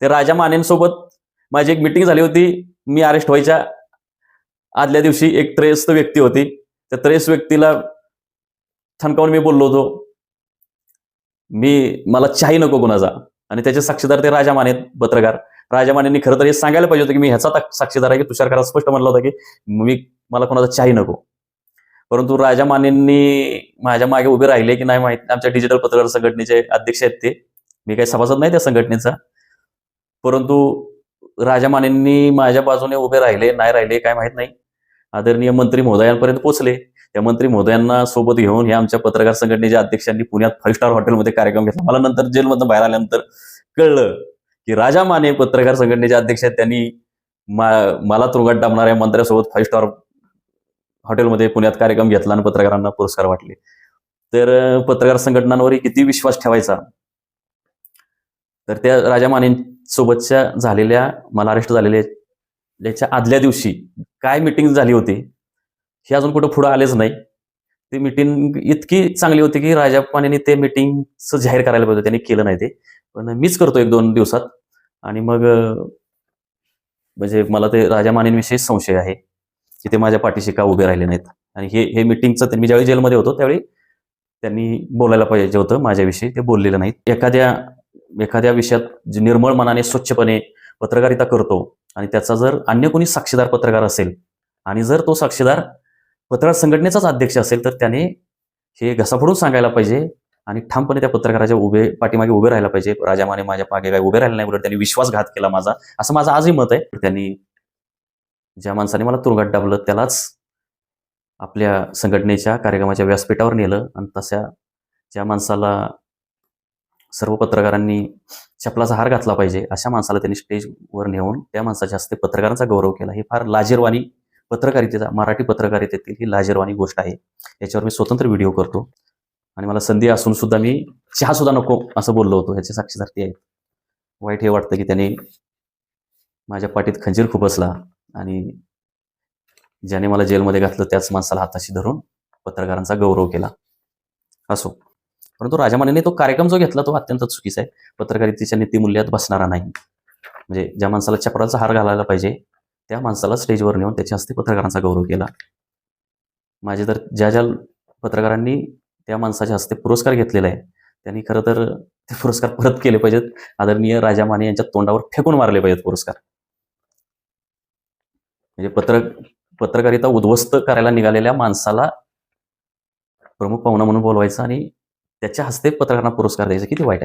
ते राजा मानेंसोबत माझी एक मिटिंग झाली होती. मी अरेस्ट व्हायच्या आदल्या दिवशी एक त्रेयस्त व्यक्ती होती. त्या त्रयस्थ व्यक्तीला थणकावून मी बोललो होतो मी मला चाही नको कुणाचा. आणि त्याचे साक्षीदार ते राजा माने पत्रकार. राजा मानेंनी खरं तर हे सांगायला पाहिजे होतं की मी ह्याचा साक्षीदार आहे की तुषार स्पष्ट म्हणलं होतं की मी मला कोणाचा चाही नको. परंतु राजा मानेंनी माझ्या मागे उभे राहिले की नाही माहीत आमच्या डिजिटल पत्रकार संघटनेचे अध्यक्ष आहेत ते. मी काही सभासद नाही त्या संघटनेचा. परंतु राजा मानेंनी माझ्या बाजूने उभे राहिले नाही राहिले काय माहीत नाही. आदरणीय मंत्री महोदयांपर्यंत पोहोचले. त्या मंत्री महोदयांना सोबत घेऊन हे आमच्या पत्रकार संघटनेच्या अध्यक्षांनी पुण्यात फाईव्ह स्टार हॉटेलमध्ये कार्यक्रम घेतला. मला नंतर जेलमधून बाहेर आल्यानंतर कळलं की राजा माने पत्रकार संघटनेच्या अध्यक्ष त्यांनी मा- मला तुरुंगात डांबणाऱ्या मंत्र्यासोबत फाईव्ह स्टार हॉटेलमध्ये पुण्यात कार्यक्रम घेतला आणि पत्रकारांना पुरस्कार वाटले. तर पत्रकार संघटनांवरही किती विश्वास ठेवायचा? तर त्या राजा मानेंसोबतच्या झालेल्या मला अरेस्ट झालेल्या याच्या आदल्या दिवशी काय मिटिंग झाली होती हे अजून कुठं पुढं आलेच नाही. ती मिटिंग इतकी चांगली होती की राजा मानेने ते मिटिंगचं जाहीर करायला पाहिजे त्यांनी केलं नाही ते. पण मीच करतो एक दोन दिवसात. आणि मग म्हणजे मला ते राजा मानेंविषयी संशय आहे की ते माझ्या पाठीशी का उभे राहिले नाहीत. आणि हे हे मिटिंगचं मी ज्यावेळी जेलमध्ये होतो त्यावेळी त्यांनी बोलायला पाहिजे होतं माझ्याविषयी. ते बोललेलं नाहीत. एखाद्या एखाद्या विषयात जे निर्मळ मनाने स्वच्छपणे पत्रकारिता करतो आणि त्याचा जर अन्य कोणी साक्षीदार पत्रकार असेल आणि जर तो साक्षीदार पत्रकार संघटनेचाच अध्यक्ष असेल तर त्याने हे घसाफडून सांगायला पाहिजे आणि ठामपणे त्या पत्रकाराच्या उभे पाठीमागे उभे राहायला पाहिजे. राजा माने माझ्या मागे काय उभे राहिले नाही उलट त्यांनी विश्वासघात केला माझा. असं माझं आजही मत आहे. त्यांनी ज्या माणसाने मला तुरुंगात डाबलं त्यालाच आपल्या संघटनेच्या कार्यक्रमाच्या व्यासपीठावर नेलं आणि तशा ज्या माणसाला सर्व पत्रकारांनी चपलाचा हार घातला पाहिजे अशा माणसाला त्यांनी स्टेजवर नेऊन त्या माणसाच्या हस्ते पत्रकारांचा गौरव केला. ही फार लाजीरवाणी पत्रकारितेचा मराठी पत्रकारितेतील ही लाजीरवाणी गोष्ट आहे. याच्यावर मी स्वतंत्र व्हिडिओ करतो. आणि मला संधी असून सुद्धा मी चहा सुद्धा नको असं बोललो होतो. ह्याचे साक्षीदार ते आहेत. वाईट हे वाटतं की त्याने माझ्या पाठीत खंजीर खुपसला आणि ज्याने मला जेलमध्ये घातलं त्याच माणसाला हाताशी धरून पत्रकारांचा गौरव केला. असो. परंतु राजामानेने तो कार्यक्रम जो घेतला तो अत्यंत चुकीचा आहे. पत्रकारितेच्या नीतिमूल्यात बसणारा नाही. म्हणजे ज्या माणसाला चपराचा हार घालायला पाहिजे त्या माणसाला स्टेजवर नेऊन त्याच्या हस्ते पत्रकारांचा गौरव केला. माझे तर ज्या ज्या पत्रकारांनी त्या माणसाच्या हस्ते पुरस्कार घेतलेला आहे त्यांनी खरं तर ते पुरस्कार परत केले पाहिजेत. आदरणीय राजा माने यांच्या तोंडावर फेकून मारले पाहिजेत पुरस्कार. म्हणजे पत्र पत्रकारिता उद्ध्वस्त करायला निघालेल्या माणसाला प्रमुख पाहुणा म्हणून बोलवायचं आणि त्याच्या हस्ते पत्रकारांना पुरस्कार द्यायचा किती वाईट आहे.